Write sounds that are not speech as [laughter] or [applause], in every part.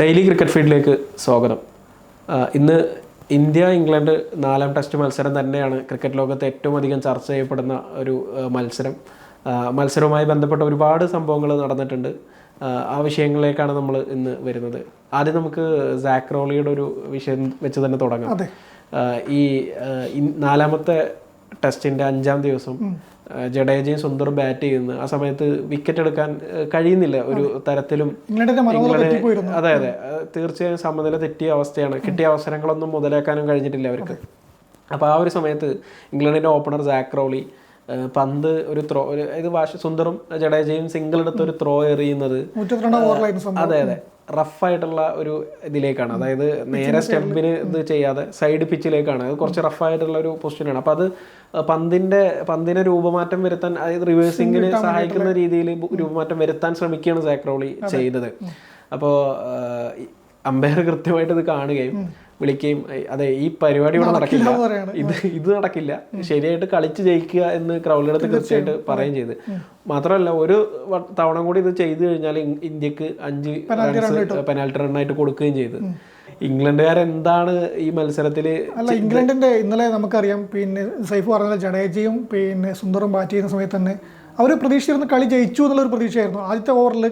Daily cricket ഫീൽഡിലേക്ക് സ്വാഗതം. ഇന്ന് ഇന്ത്യ ഇംഗ്ലണ്ട് നാലാം ടെസ്റ്റ് മത്സരം തന്നെയാണ് ക്രിക്കറ്റ് ലോകത്ത് ഏറ്റവും അധികം ചർച്ച ചെയ്യപ്പെടുന്ന ഒരു മത്സരം. മത്സരവുമായി ബന്ധപ്പെട്ട ഒരുപാട് സംഭവങ്ങൾ നടന്നിട്ടുണ്ട്. ആ, വിഷയങ്ങളിലേക്കാണ് നമ്മൾ ഇന്ന് വരുന്നത്. ആദ്യം നമുക്ക് സാക്ക് റോളിയുടെ ഒരു വിഷയം വെച്ച് തന്നെ തുടങ്ങാം. ഈ നാലാമത്തെ ടെസ്റ്റിന്റെ അഞ്ചാം ദിവസം ജഡേജയും സുന്ദറും ബാറ്റ് ചെയ്യുന്നു ആ സമയത്ത് വിക്കറ്റ് എടുക്കാൻ കഴിയുന്നില്ല ഒരു തരത്തിലും. അതെ അതെ. തീർച്ചയായും സമനില തെറ്റിയ അവസ്ഥയാണ്. കിട്ടിയ അവസരങ്ങളൊന്നും മുതലാക്കാനും കഴിഞ്ഞിട്ടില്ല അവർക്ക്. അപ്പോൾ ആ ഒരു സമയത്ത് ഇംഗ്ലണ്ടിന്റെ ഓപ്പണർ ജാക്ക് റോളി പന്ത് ഒരു ത്രോ ഒരു ഇത് വാഷ് സുന്ദറും ജഡേജയും സിംഗിൾ എടുത്ത് ഒരു ത്രോ എറിയുന്നത് അതെ അതെ. റഫായിട്ടുള്ള ഒരു ഇതിലേക്കാണ്. അതായത് നേരെ സ്റ്റെമ്പിന് ഇത് ചെയ്യാതെ സൈഡ് പിച്ചിലേക്കാണ്. അത് കുറച്ച് റഫായിട്ടുള്ള ഒരു പൊസിഷനാണ്. അപ്പോൾ അത് പന്തിന്റെ പന്തിനെ രൂപമാറ്റം വരുത്താൻ അതായത് റിവേഴ്സിങ്ങിന് സഹായിക്കുന്ന രീതിയിൽ രൂപമാറ്റം വരുത്താൻ ശ്രമിക്കുകയാണ് സാക്രോളി ചെയ്തത്. അപ്പോൾ അമ്പയർ കൃത്യമായിട്ട് ഇത് കാണുകയും വിളിക്കുകയും അതെ ഈ പരിപാടി ഇവിടെ നടക്കില്ല. ഇത് ഇത് നടക്കില്ല. ശരിയായിട്ട് കളിച്ച് ജയിക്കുക എന്ന് അടുത്ത് കൃത്യമായിട്ട് പറയുകയും ചെയ്ത്. മാത്രമല്ല ഒരു തവണ കൂടി ഇത് ചെയ്തു കഴിഞ്ഞാൽ ഇന്ത്യയ്ക്ക് അഞ്ച് പെനാൽറ്റി റണ്ണായിട്ട് കൊടുക്കുകയും ചെയ്തു. ഇംഗ്ലണ്ടുകാരെന്താണ് ഈ മത്സരത്തിൽ അല്ല ഇംഗ്ലണ്ടിന്റെ ഇന്നലെ നമുക്കറിയാം പിന്നെ സൈഫ് പറഞ്ഞ ജഡേജയും പിന്നെ സുന്ദറും ബാറ്റ് ചെയ്യുന്ന സമയത്ത് തന്നെ അവർ പ്രതീക്ഷിച്ചിരുന്ന കളി ജയിച്ചു എന്നുള്ളൊരു പ്രതീക്ഷയായിരുന്നു. ആദ്യത്തെ ഓവറിൽ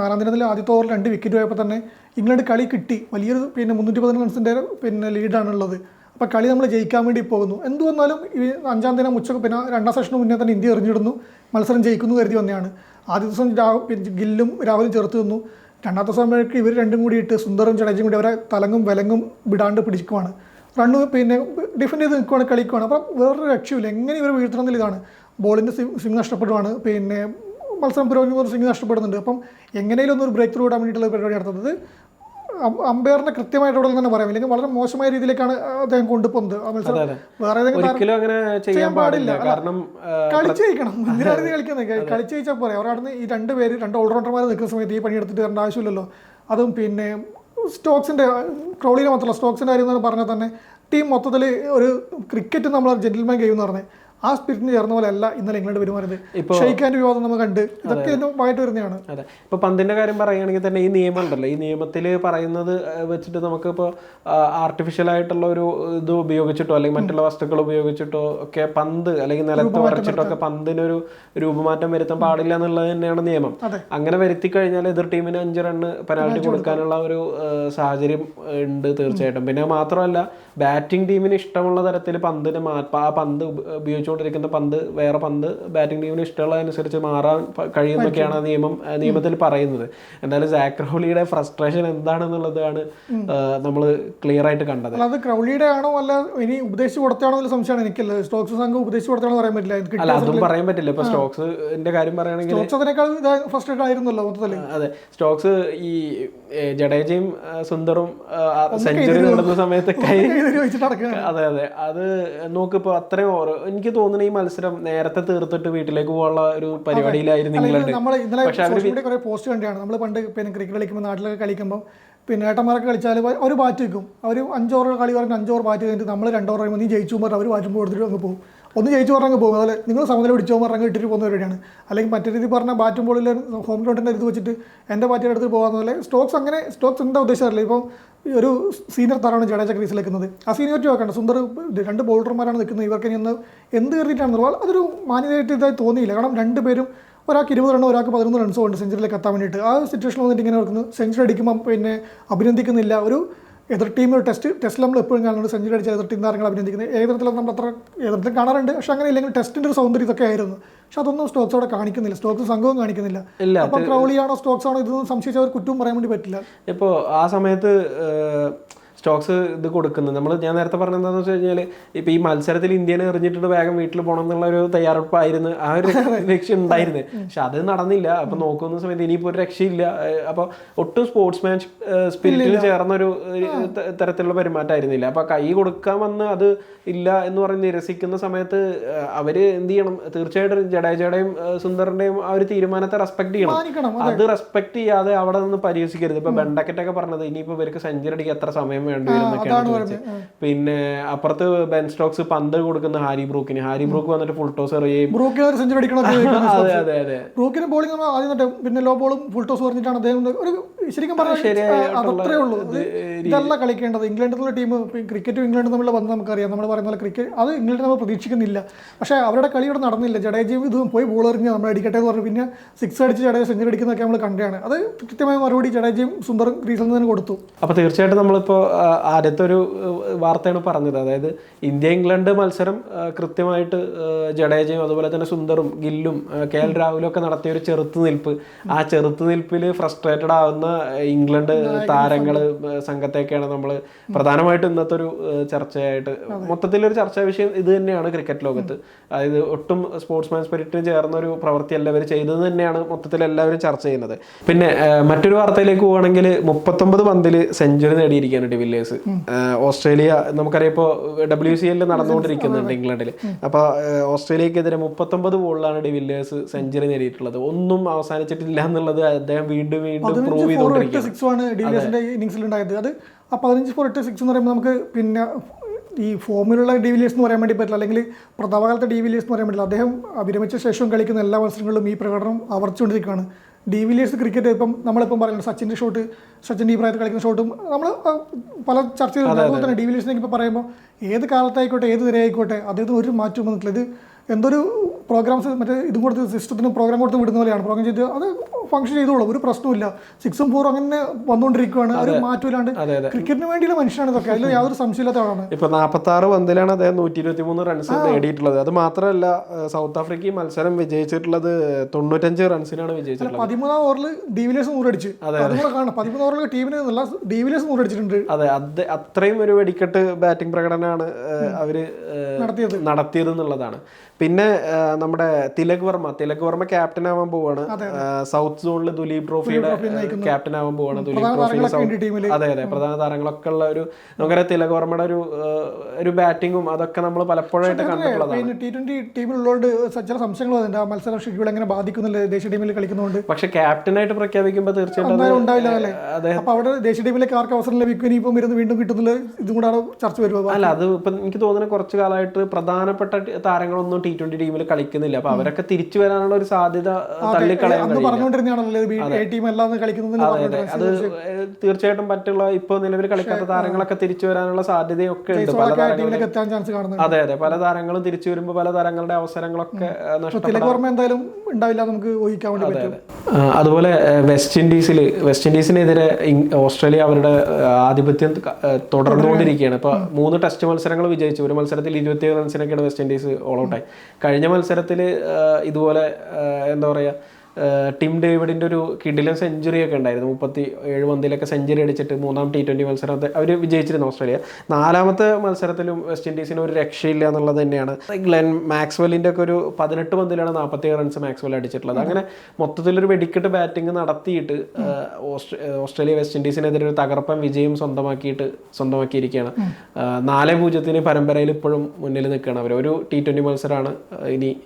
നാലാം ദിനത്തിൽ ആദ്യത്തെ ഓവറിൽ രണ്ട് വിക്കറ്റ് പോയപ്പോൾ തന്നെ ഇംഗ്ലണ്ട് കളി കിട്ടി. വലിയൊരു പിന്നെ മുന്നൂറ്റി പതിനൊന്ന് റൺസിന്റെ പിന്നെ ലീഡാണുള്ളത്. അപ്പോൾ കളി നമ്മൾ ജയിക്കാൻ വേണ്ടി പോകുന്നു. എന്ത് വന്നാലും ഈ അഞ്ചാം ദിനം ഉച്ചയ്ക്ക് പിന്നെ രണ്ടാം സെഷന് മുന്നേ തന്നെ ഇന്ത്യ എറിഞ്ഞിടുന്നു. മത്സരം ജയിക്കുന്നു കരുതി വന്നെയാണ്. ആദ്യ ദിവസം ഗില്ലും രാഹുലും ചേർത്ത് നിന്നു. രണ്ടാമത്തെ സമയത്ത് ഇവർ രണ്ടും കൂടിയിട്ട് സുന്ദറും ജഡേജും കൂടി അവരെ തലങ്ങും വിലങ്ങും വിടാണ്ട് പിടിക്കുവാണ്. റണ്ണ് പിന്നെ ഡിഫൻഡ് ചെയ്ത് നിൽക്കുവാണ് കളിക്കുവാണ്. അപ്പോൾ വേറൊരു രക്ഷയില്ല എങ്ങനെ ഇവർ വീഴ്ത്തണം ഇതാണ്. ബോളിന്റെ സ്വിംഗ് നഷ്ടപ്പെടുവാണ്. പിന്നെ മത്സരം പുരോഗമിക്കുമ്പോൾ സ്വിംഗ് നഷ്ടപ്പെടുന്നുണ്ട്. അപ്പം എങ്ങനെയും ഒരു ബ്രേക്ക് ത്രൂ ഇടാൻ വേണ്ടിയിട്ടുള്ള പരിപാടി നടത്തുന്നത്? അമ്പയറിനെ കൃത്യമായിട്ട് അവിടെ തന്നെ പറയാം. അല്ലെങ്കിൽ വളരെ മോശമായ രീതിയിലേക്കാണ് അദ്ദേഹം കൊണ്ടുപോകുന്നത് ആ മത്സരം. വേറെ ഏതെങ്കിലും അങ്ങനെ ചെയ്യാൻ പാടില്ല. കാരണം കളിച്ച് ജയിക്കണം. എന്തിനാണ് കളിക്കുന്നത്? കളിച്ച് ജയിച്ചാൽ പോരെ. അവരവിടുന്ന് ഈ രണ്ട് പേര് രണ്ട് ഓൾറൗണ്ടർമാർ നിൽക്കുന്ന സമയത്ത് ഈ പണിയെടുത്തിട്ട് വരേണ്ട ആവശ്യമില്ലല്ലോ. അതും പിന്നെ സ്റ്റോക്സിന്റെ ക്രോളിയിൽ മാത്രമല്ല സ്റ്റോക്സിന്റെ കാര്യം എന്ന് പറഞ്ഞാൽ തന്നെ ടീം മൊത്തത്തിൽ ഒരു ക്രിക്കറ്റ് നമ്മൾ ജെന്റിൽമാൻ ഗെയിം എന്ന് പറഞ്ഞത് ആ സ്പിരിറ്റിന് ചേർന്ന പോലെ അല്ല ഇന്നലെ ഇംഗ്ലണ്ട് പെരുമാറിയത്. ഷെയ്ഖാന്റെ വിവാദം നമ്മൾ കണ്ട്. ഇതൊക്കെ ഭാഗമായിട്ട് വരുന്നതാണ്. അതെ. ഇപ്പൊ പന്തിന്റെ കാര്യം പറയുകയാണെങ്കിൽ തന്നെ ഈ നിയമം ഉണ്ടല്ലോ. ഈ നിയമത്തിൽ പറയുന്നത് വെച്ചിട്ട് നമുക്ക് ഇപ്പോൾ ആർട്ടിഫിഷ്യൽ ആയിട്ടുള്ള ഒരു ഇത് ഉപയോഗിച്ചിട്ടോ അല്ലെങ്കിൽ മറ്റുള്ള വസ്തുക്കൾ ഉപയോഗിച്ചിട്ടോ ഒക്കെ പന്ത് അല്ലെങ്കിൽ നിലത്ത് വരച്ചിട്ടോ ഒക്കെ പന്തിനൊരു രൂപമാറ്റം വരുത്താൻ പാടില്ല എന്നുള്ളത് തന്നെയാണ് നിയമം. അങ്ങനെ വരുത്തി കഴിഞ്ഞാൽ എതിർ ടീമിന് അഞ്ച് റണ്ണ് പെനാൽറ്റി കൊടുക്കാനുള്ള ഒരു സാഹചര്യം ഉണ്ട് തീർച്ചയായിട്ടും. പിന്നെ മാത്രമല്ല ബാറ്റിംഗ് ടീമിന് ഇഷ്ടമുള്ള തരത്തിൽ പന്തിനെ മാ ആ പന്ത് ഉപ- ഉപയോഗിച്ചുകൊണ്ടിരിക്കുന്ന പന്ത് വേറെ പന്ത് ബാറ്റിംഗ് ടീമിന് ഇഷ്ടമുള്ളതനുസരിച്ച് മാറാൻ കഴിയുമെന്നൊക്കെയാണ് നിയമം നിയമത്തിൽ പറയുന്നത്. എന്തായാലും സാക്രോളിയുടെ ഫ്രസ്ട്രേഷൻ എന്താണെന്നുള്ളതാണ് നമ്മൾ ക്ലിയർ ആയിട്ട് കണ്ടത്. അത് ക്രൗളിയുടെ ആണോ അല്ല ഇനി ഉപദേശിച്ച് കൊടുത്താണോ എന്നുള്ള സംശയമാണ് എനിക്കല്ല സ്റ്റോക്സ് സംഘം ഉപദേശിച്ച് കൊടുത്താണോ പറയാൻ പറ്റില്ല. അല്ല അതും പറയാൻ പറ്റില്ല. ഇപ്പൊ സ്റ്റോക്സിന്റെ കാര്യം പറയുകയാണെങ്കിൽ സ്റ്റോക്സ് അതിനേക്കാൾ ഫസ്റ്റ് ആയിരുന്നല്ലോ മൊത്തത്തിൽ അതെ. സ്റ്റോക്സ് ഈ ജഡേജയും സുന്ദറും സെഞ്ചുറി നടന്ന സമയത്തൊക്കെ അതെ അതെ. അത് നോക്കിപ്പോ അത്രയും ഓവർ എനിക്ക് തോന്നുന്നു ഈ മത്സരം നേരത്തെ തീർത്തിട്ട് വീട്ടിലേക്ക് പോകാനുള്ള ഒരു പരിപാടിയിലായിരുന്നു ഇംഗ്ലണ്ട്. നമ്മൾ ഇന്നലെ കുറേ പോസ്റ്റ് കണ്ടാണ് നമ്മൾ പണ്ട് പിന്നെ ക്രിക്കറ്റ് കളിക്കുമ്പോൾ നാട്ടിലൊക്കെ കളിക്കുമ്പോൾ പിന്നെ ഏട്ടന്മാരൊക്കെ കളിച്ചാൽ ഒരു ബാറ്റ് വെക്കും. അവർ അഞ്ചോറ് കളി പറഞ്ഞ് അഞ്ചോറ് ബാറ്റ് കഴിഞ്ഞിട്ട് നമ്മൾ രണ്ടോറ് കഴിയുമ്പോൾ നീ ജയിച്ചു പറഞ്ഞാൽ അവർ ബാറ്റും കൊടുത്തിട്ട് അങ്ങ് പോകും. ഒന്ന് ജയിച്ചു പറഞ്ഞങ്ങ് പോകും. അതുപോലെ നിങ്ങൾ സമനില പിടിച്ചോ പറഞ്ഞങ്ങ് ഇട്ടിട്ട് പോകുന്ന പരിപാടിയാണ്. അല്ലെങ്കിൽ മറ്റേ രീതി പറഞ്ഞാൽ ബാറ്റും ബോളിൽ ഹോം ഗ്രൗണ്ടിന്റെ ഇത് വെച്ചിട്ട് എന്റെ ബാറ്റിന്റെ അടുത്ത് പോകാമെന്ന് പോലെ സ്റ്റോക്സ് അങ്ങനെ സ്റ്റോക്സ് എന്താ ഉദ്ദേശമല്ല ഇപ്പം ഒരു സീനിയർ താരമാണ് ജഡേജ ക്രീസിൽ നിൽക്കുന്നത്. ആ സീനിയോറിറ്റി നോക്കണ്ട സുന്ദർ രണ്ട് ബോൾഡർമാരാണ് നിൽക്കുന്നത്. ഇവർക്ക് ഒന്ന് എന്ത് പറഞ്ഞാൽ അതൊരു മാന്യതയായിട്ട് ഇതായി തോന്നിയില്ല. കാരണം രണ്ട് പേരും ഒരാൾക്ക് ഇരുപത് റണ്ണോ ഒരാൾക്ക് പതിനൊന്ന് റൺസോ ഉണ്ട് സെഞ്ചുറിയിലേക്ക് എത്താൻ വേണ്ടിയിട്ട്. ആ സിറ്റുവേഷൻ വന്നിട്ട് ഇങ്ങനെ നടക്കുന്നു. സെഞ്ചുറി അടിക്കുമ്പോൾ പിന്നെ അഭിനന്ദിക്കുന്നില്ല. ഒരു എതിർ ടീം ഒരു ടെസ്റ്റ് ടെസ്റ്റിൽ നമ്മൾ എപ്പോഴും കാണുന്നുണ്ട്. സെഞ്ചുറി അടിച്ച എതിർ ടീം താരങ്ങൾ അഭിനന്ദിക്കുന്നത്. ഏതരത്തിലും നമ്മൾ അത്ര എതിർത്തിലും കാണാറുണ്ട്. പക്ഷെ അങ്ങനെ ഇല്ലെങ്കിൽ ടെസ്റ്റിന്റെ ഒരു സൗന്ദര്യം ഇതൊക്കെ ആയിരുന്നു. പക്ഷെ അതൊന്നും സ്റ്റോക്സ് അവിടെ കാണിക്കുന്നില്ല. സ്റ്റോക്സ് സംഘവും കാണിക്കുന്നില്ല. അപ്പോൾ ക്രൗളിയാണോ സ്റ്റോക്സ് ആണോ ഇതൊന്നും സംശയിച്ചവർ കുറ്റവും പറയാൻ വേണ്ടി പറ്റില്ല. ഇപ്പോൾ ആ സമയത്ത് സ്റ്റോക്സ് ഇത് കൊടുക്കുന്നത്. നമ്മൾ ഞാൻ നേരത്തെ പറഞ്ഞത് എന്താണെന്ന് വെച്ച് കഴിഞ്ഞാൽ ഇപ്പോൾ ഈ മത്സരത്തിൽ ഇന്ത്യനെ എറിഞ്ഞിട്ട് വേഗം വീട്ടിൽ പോകണം എന്നുള്ള ഒരു തയ്യാറെടുപ്പായിരുന്നു. ആ ഒരു [laughs] ലക്ഷ്യം ഉണ്ടായിരുന്നു. പക്ഷെ അത് നടന്നില്ല. അപ്പം നോക്കുന്ന സമയത്ത് ഇനിയിപ്പോൾ ഒരു രക്ഷയില്ല. അപ്പോൾ ഒട്ടും സ്പോർട്സ് മാൻ സ്പിരിറ്റിൽ ചേർന്ന ഒരു ഒരു തരത്തിലുള്ള പെരുമാറ്റമായിരുന്നില്ല. അപ്പോൾ കൈ കൊടുക്കാൻ വന്ന് അത് ഇല്ല എന്ന് പറഞ്ഞ് നിരസിക്കുന്ന സമയത്ത് അവർ അവർ എന്ത് ചെയ്യണം? തീർച്ചയായിട്ടും ജഡേജയുടെയും സുന്ദറിന്റെയും സുന്ദറിന്റെയും ആ ഒരു തീരുമാനത്തെ റെസ്പെക്ട് ചെയ്യണം. അത്. റെസ്പെക്ട് ചെയ്യാതെ അവിടെ നിന്ന് പരിഹസിക്കരുത്. ഇപ്പം ബെണ്ടക്കറ്റൊക്കെ പറഞ്ഞത് ഇനിയിപ്പോൾ ഇവർക്ക് സെഞ്ചുറി അടിക്കാൻ എത്ര സമയം വേണ്ടി വരും എന്നൊക്കെയാണ് ചോദിച്ചത് പിന്നെ അപ്പുറത്ത് ബെൻ സ്റ്റോക്സ് പന്ത് കൊടുക്കുന്ന ഹാരി ബ്രൂക്കിന് ഹാരി ബ്രൂക്ക് വന്നിട്ട് ഫുൾ ടോസ് എറിയും ബ്രൂക്കിന് ഒരു സെഞ്ചുറി അടിക്കണമൊക്കെ [laughs] അതെ അതെ അതെ. ബ്രൂക്കിന് ബോളിംഗ് ആദ്യം തൊട്ട് പിന്നെ ലോ ബോളും ഫുൾ ടോസ് പറഞ്ഞിട്ടാണ് അദ്ദേഹം ഒരു ശരിക്കും പറഞ്ഞാൽ അതത്രേ ഉള്ളൂ. ഇതല്ല കളിക്കേണ്ടത്. ഇംഗ്ലണ്ടിലുള്ള ടീം ക്രിക്കറ്റും ഇംഗ്ലണ്ടും തമ്മിലുള്ള ബന്ധം നമുക്കറിയാം. നമ്മൾ പറയുന്ന പോലെ ക്രിക്കറ്റ് അത് ഇംഗ്ലണ്ട് നമ്മൾ പ്രതീക്ഷിക്കുന്നില്ല. പക്ഷേ അവരുടെ കളി ഇവിടെ നടന്നില്ല. ജഡേജയും ഇത് പോയി ബോൾ എറിഞ്ഞ് നമ്മൾ അടിക്കട്ടെ എന്ന് പറഞ്ഞു. പിന്നെ സിക്സ് അടിച്ച് ജഡേജ സെഞ്ചുറി അടിക്കുന്നതൊക്കെ നമ്മൾ കണ്ടാണ് അത് കൃത്യമായ മറുപടി ജഡേജയും സുന്ദറും ക്രീസിൽ നിന്ന് തന്നെ കൊടുത്തു. അപ്പോൾ തീർച്ചയായിട്ടും നമ്മളിപ്പോൾ ആ, ആദ്യത്തെ ഒരു വാർത്തയാണ് പറഞ്ഞത്. അതായത് ഇന്ത്യ ഇംഗ്ലണ്ട് മത്സരം കൃത്യമായിട്ട് ജഡേജയും അതുപോലെ തന്നെ സുന്ദറും ഗില്ലും കെ എൽ രാഹുലും ഒക്കെ നടത്തിയ ഒരു ചെറുത്തുനിൽപ്പ് ആ ചെറുത്തുനിൽപ്പിൽ ഫ്രസ്ട്രേറ്റഡ് ആവുന്ന ഇംഗ്ലണ്ട് താരങ്ങൾ സംഘത്തെയൊക്കെയാണ് നമ്മൾ പ്രധാനമായിട്ടും ഇന്നത്തെ ഒരു ചർച്ചയായിട്ട് മൊത്തത്തിലൊരു ചർച്ചാ വിഷയം ഇത് തന്നെയാണ് ക്രിക്കറ്റ് ലോകത്ത്. അതായത് ഒട്ടും സ്പോർട്സ്മാൻ സ്പിരിറ്റിന് ചേർന്ന ഒരു പ്രവൃത്തി എല്ലാവരും ചെയ്തത് തന്നെയാണ് മൊത്തത്തിൽ എല്ലാവരും ചർച്ച ചെയ്യുന്നത്. പിന്നെ മറ്റൊരു വാർത്തയിലേക്ക് പോവുകയാണെങ്കിൽ മുപ്പത്തൊമ്പത് പന്തിൽ സെഞ്ചുറി നേടിയിരിക്കുകയാണ് ഡിവില്ലേഴ്സ് ഓസ്ട്രേലിയ നമുക്കറിയാം ഇപ്പോൾ ഡബ്ല്യു സി എല്ലിൽ നടന്നുകൊണ്ടിരിക്കുന്നുണ്ട് ഇംഗ്ലണ്ടിൽ അപ്പോൾ ഓസ്ട്രേലിയക്കെതിരെ മുപ്പത്തൊമ്പത് ബോളിലാണ് ഡിവില്ലേഴ്സ് സെഞ്ചുറി നേടിയിട്ടുള്ളത്. ഒന്നും അവസാനിച്ചിട്ടില്ല എന്നുള്ളത് അദ്ദേഹം വീണ്ടും വീണ്ടും പ്രൂവ് സിക്സും ആണ് ഡിവിലിയേഴ്സിന്റെ ഇന്നിങ്സിൽ ഉണ്ടായത്. അത് ആ പതിനഞ്ച് ഫോർ എട്ട് സിക്സ് എന്ന് പറയുമ്പോൾ നമുക്ക് പിന്നെ ഈ ഫോമിലുള്ള ഡിവിലിയേഴ്സ് എന്ന് പറയാൻ വേണ്ടി പറ്റില്ല. അല്ലെങ്കിൽ പ്രതാപകാലത്തെ ഡിവിലിയേഴ്സ് എന്ന് പറയാൻ പറ്റില്ല. അദ്ദേഹം വിരമിച്ച ശേഷവും കളിക്കുന്ന എല്ലാ മത്സരങ്ങളിലും ഈ പ്രകടനം ആവർത്തിച്ചുകൊണ്ടിരിക്കുകയാണ്. ഡിവിലിയേഴ്സ് ക്രിക്കറ്റ് ഇപ്പം നമ്മളിപ്പം പറയുന്നത് സച്ചിന്റെ ഷോട്ട് സച്ചിൻ ഈ പ്രായത്തിൽ കളിക്കുന്ന ഷോട്ടും നമ്മൾ പല ചർച്ചകളും അതുപോലെ തന്നെ ഡിവിലിയേഴ്സിനെ ഇപ്പോൾ പറയുമ്പോൾ ഏത് കാലത്തായിക്കോട്ടെ ഏത് നിരയായിക്കോട്ടെ അദ്ദേഹത്തിന് ഒരു മാറ്റവും വന്നിട്ടില്ല. ഇത് എന്തൊരു പ്രോഗ്രാംസ് മറ്റേ ഇതും കൊടുത്ത് സിസ്റ്റത്തിന് പ്രോഗ്രാം കൊടുത്ത് വിടുന്ന പോലെയാണ്. പ്രോഗ്രാം ചെയ്ത് അത് ഫംഗ്ഷൻ ചെയ്തോളൂ. ഒരു പ്രശ്നമില്ല സിക്സും ഫോറും അങ്ങനെ വന്നുകൊണ്ടിരിക്കുകയാണ് ഒരു മാറ്റമില്ലാണ്ട്. ക്രിക്കറ്റിന് വേണ്ടിയുള്ള മനുഷ്യനാണ് ഇതൊക്കെ. അതിൽ യാതൊരു സംശയമില്ലാത്തതാണ് ഇപ്പൊ നാൽപ്പത്തി ആറ് പന്തിലാണ് അദ്ദേഹം നൂറ്റി ഇരുപത്തി മൂന്ന് റൺസ് നേടിയിട്ടുള്ളത്. അത് മാത്രമല്ല സൗത്ത് ആഫ്രിക്ക മത്സരം വിജയിച്ചിട്ടുള്ളത് തൊണ്ണൂറ്റഞ്ച് റൺസിനാണ് വിജയിച്ചിട്ടുള്ളത്. പതിമൂന്നാം ഓവറിൽ ഡിവിലേഴ്സ് നൂറടിച്ച്. പതിമൂന്നാം ഓവറിൽ ടീമിന് നല്ല ഡിവിലേഴ്സ് നൂറടിച്ചിട്ടുണ്ട്. അതെ അത് അത്രയും ഒരു വെടിക്കെട്ട് ബാറ്റിംഗ് പ്രകടനമാണ് അവർ നടത്തിയത് നടത്തിയത്. എന്നുള്ളതാണ് പിന്നെ നമ്മുടെ തിലക് വർമ്മ. തിലക് വർമ്മ ക്യാപ്റ്റൻ ആവാൻ പോവാണ്. സൗത്ത് സോണിൽ ദുലീപ് ട്രോഫിയുടെ ക്യാപ്റ്റൻ ആവാൻ പോവാണ് ദുലീപ് ടീമിൽ അതെ അതെ. പ്രധാന താരങ്ങളൊക്കെ ഉള്ള ഒരു നമുക്കറിയാം തിലക് വർമ്മയുടെ ഒരു ഒരു ബാറ്റിങ്ങും അതൊക്കെ നമ്മൾ പലപ്പോഴായിട്ട് കണ്ടിട്ടുള്ളതാണ്. ടി ട്വന്റി ടീമിലുള്ളതുകൊണ്ട് ചില സംശയങ്ങൾ വന്നിട്ടുണ്ട്. ആ മത്സരം ഷെഡ്യൂൾ എങ്ങനെ ബാധിക്കുന്നില്ല? ദേശീയ ടീമിൽ കളിക്കുന്നതുകൊണ്ട് പക്ഷെ ക്യാപ്റ്റനായിട്ട് പ്രഖ്യാപിക്കുമ്പോൾ തീർച്ചയായിട്ടും ഉണ്ടാവില്ല അല്ലേ? അതെ. അപ്പൊ അവിടെ ദേശീയ ടീമിലേക്ക് ആർക്ക് അവസരം ലഭിക്കും? ഇനിയിപ്പം ഇരുന്ന് വീണ്ടും കിട്ടുന്നില്ല ഇതും കൂടാണ് ചർച്ച വരുന്നത്. അല്ല അത് ഇപ്പൊ എനിക്ക് തോന്നുന്നത് കുറച്ച് കാലമായിട്ട് പ്രധാനപ്പെട്ട താരങ്ങളൊന്നും ടി ട്വന്റി ടീമിൽ കളിക്കുന്നില്ല. അപ്പൊ അവരൊക്കെ തിരിച്ചു വരാനുള്ള ഒരു സാധ്യത അതെ. തീർച്ചയായിട്ടും മറ്റുള്ള ഇപ്പൊ നിലവിൽ കളിക്കാത്ത താരങ്ങളൊക്കെ തിരിച്ചു വരാനുള്ള സാധ്യതയൊക്കെ ഉണ്ട്. പല താരങ്ങളും അതെ അതെ. പല താരങ്ങളും തിരിച്ചു വരുമ്പോൾ പല താരങ്ങളുടെ അവസരങ്ങളൊക്കെ എന്തായാലും ഉണ്ടാവില്ല. നമുക്ക് ഊഹിക്കാൻ വേണ്ടി പറ്റും. അതുപോലെ വെസ്റ്റ് ഇൻഡീസിൽ വെസ്റ്റ് ഇൻഡീസിനെതിരെ ഓസ്ട്രേലിയ അവരുടെ ആധിപത്യം തുടർന്നുകൊണ്ടിരിക്കുകയാണ്. ഇപ്പൊ മൂന്ന് ടെസ്റ്റ് മത്സരങ്ങൾ വിജയിച്ചു. ഒരു മത്സരത്തിൽ ഇരുപത്തിയേഴ് റൺസിനൊക്കെയാണ് വെസ്റ്റ് ഇൻഡീസ് ഓൾ ഔട്ടായി കഴിഞ്ഞ മത്സരത്തിൽ ഇതുപോലെ എന്താ പറയാ ഏഹ്, ടിം ഡേവിഡിന്റെ ഒരു കിഡിലെ സെഞ്ചുറി ഒക്കെ ഉണ്ടായിരുന്നു. മുപ്പത്തി ഏഴ് പന്തിലൊക്കെ സെഞ്ചുറി അടിച്ചിട്ട് മൂന്നാം ടി ട്വന്റി മത്സരത്തെ അവർ വിജയിച്ചിരുന്നു ഓസ്ട്രേലിയ. നാലാമത്തെ മത്സരത്തിലും വെസ്റ്റ് ഇൻഡീസിന് ഒരു രക്ഷയില്ല എന്നുള്ളത് തന്നെയാണ്. ഗ്ലെൻ മാക്സ്വെല്ലിന്റെ ഒക്കെ ഒരു പതിനെട്ട് പന്തിലാണ് നാൽപ്പത്തി റൺസ് മാക്സ്വെൽ അടിച്ചിട്ടുള്ളത്. അങ്ങനെ മൊത്തത്തിലൊരു വെടിക്കെട്ട് ബാറ്റിംഗ് നടത്തിയിട്ട് ഓസ്ട്രേ- ഓസ്ട്രേലിയ വെസ്റ്റ് ഇൻഡീസിനെതിരെ ഒരു തകർപ്പൻ വിജയം സ്വന്തമാക്കിയിട്ട് സ്വന്തമാക്കിയിരിക്കുകയാണ്. നാല് പൂജ്യത്തിന് പരമ്പരയിൽ ഇപ്പോഴും മുന്നിൽ നിൽക്കുകയാണ് അവർ ഒരു ടി ട്വന്റി മത്സരമാണ് ഇനി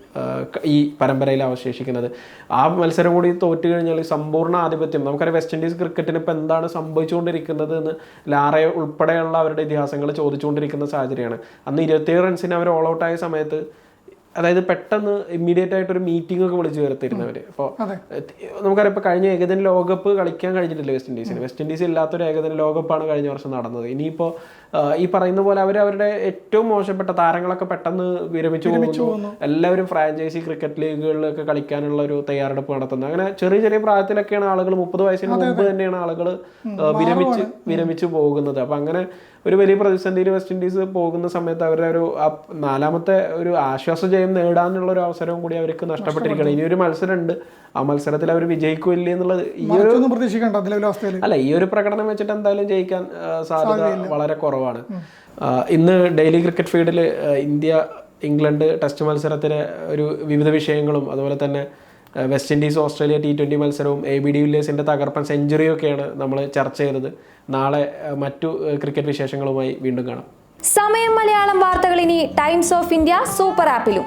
ഈ പരമ്പരയിൽ അവശേഷിക്കുന്നത്. ആ മത്സരം കൂടി തോറ്റു കഴിഞ്ഞാൽ സമ്പൂർണ ആധിപത്യം. നമുക്കറിയാം വെസ്റ്റ് ഇൻഡീസ് ക്രിക്കറ്റിന് ഇപ്പോൾ എന്താണ് സംഭവിച്ചുകൊണ്ടിരിക്കുന്നത് എന്ന് ലാറെ ഉൾപ്പെടെയുള്ള അവരുടെ ഇതിഹാസങ്ങൾ ചോദിച്ചുകൊണ്ടിരിക്കുന്ന സാഹചര്യമാണ്. അന്ന് ഇരുപത്തിയേഴ് റൺസിന് അവർ ഓൾ ഔട്ട് ആയ സമയത്ത് അതായത് പെട്ടെന്ന് ഇമ്മീഡിയറ്റ് ആയിട്ട് ഒരു മീറ്റിംഗ് ഒക്കെ വിളിച്ചു ചേർത്തിരുന്നവര്. അപ്പോൾ. നമുക്കറിയാം ഇപ്പോൾ കഴിഞ്ഞ ഏകദിന ലോകകപ്പ് കളിക്കാൻ കഴിഞ്ഞിട്ടില്ല വെസ്റ്റ് ഇൻഡീസിന് വെസ്റ്റ് ഇൻഡീസ് ഇല്ലാത്തൊരു ഏകദിന ലോകകപ്പാണ് കഴിഞ്ഞ വർഷം നടന്നത്. ഇനിയിപ്പോൾ ഈ പറയുന്ന പോലെ അവർ അവരുടെ ഏറ്റവും മോശപ്പെട്ട താരങ്ങളൊക്കെ പെട്ടെന്ന് വിരമിച്ചു പോകുന്നു. എല്ലാവരും ഫ്രാഞ്ചൈസി ക്രിക്കറ്റ് ലീഗുകളിലൊക്കെ കളിക്കാനുള്ള ഒരു തയ്യാറെടുപ്പ് നടത്തുന്നത് അങ്ങനെ ചെറിയ ചെറിയ പ്രായത്തിലൊക്കെയാണ് ആളുകൾ മുപ്പത് വയസ്സിന് മുമ്പ് തന്നെയാണ് ആളുകൾ വിരമിച്ച് വിരമിച്ചു പോകുന്നത്. അപ്പൊ അങ്ങനെ ഒരു വലിയ പ്രതിസന്ധിയിൽ വെസ്റ്റ് ഇൻഡീസ് പോകുന്ന സമയത്ത് അവരുടെ ഒരു നാലാമത്തെ ഒരു ആശ്വാസ ജയം നേടാനുള്ള ഒരു അവസരവും കൂടി അവർക്ക് നഷ്ടപ്പെട്ടിരിക്കുകയാണ്. ഇനി ഒരു മത്സരം ഉണ്ട് ആ മത്സരത്തിൽ അവർ വിജയിക്കില്ലേ എന്നുള്ളത് ഈ ഒരു പ്രതീക്ഷിക്കേണ്ട അല്ല ഈ ഒരു പ്രകടനം വെച്ചിട്ട് എന്തായാലും ജയിക്കാൻ സാധ്യത വളരെ കുറവാണ്. ഇന്ന് ഡെയിലി ക്രിക്കറ്റ് ഫീൽഡിൽ ഇന്ത്യ ഇംഗ്ലണ്ട് ടെസ്റ്റ് മത്സരത്തിലെ ഒരു വിവിധ വിഷയങ്ങളും അതുപോലെ തന്നെ west Indies Australia T twenty മത്സരവും എ ബി ഡി വില്ലേഴ്സിന്റെ തകർപ്പൻ സെഞ്ചുറിയൊക്കെയാണ് നമ്മൾ ചർച്ച ചെയ്തത്. നാളെ മറ്റു ക്രിക്കറ്റ് വിശേഷങ്ങളുമായി വീണ്ടും കാണാം. സമയം മലയാളം വാർത്തകൾ ഇനി ടൈംസ് ഓഫ് ഇന്ത്യ സൂപ്പർ ആപ്പിലും.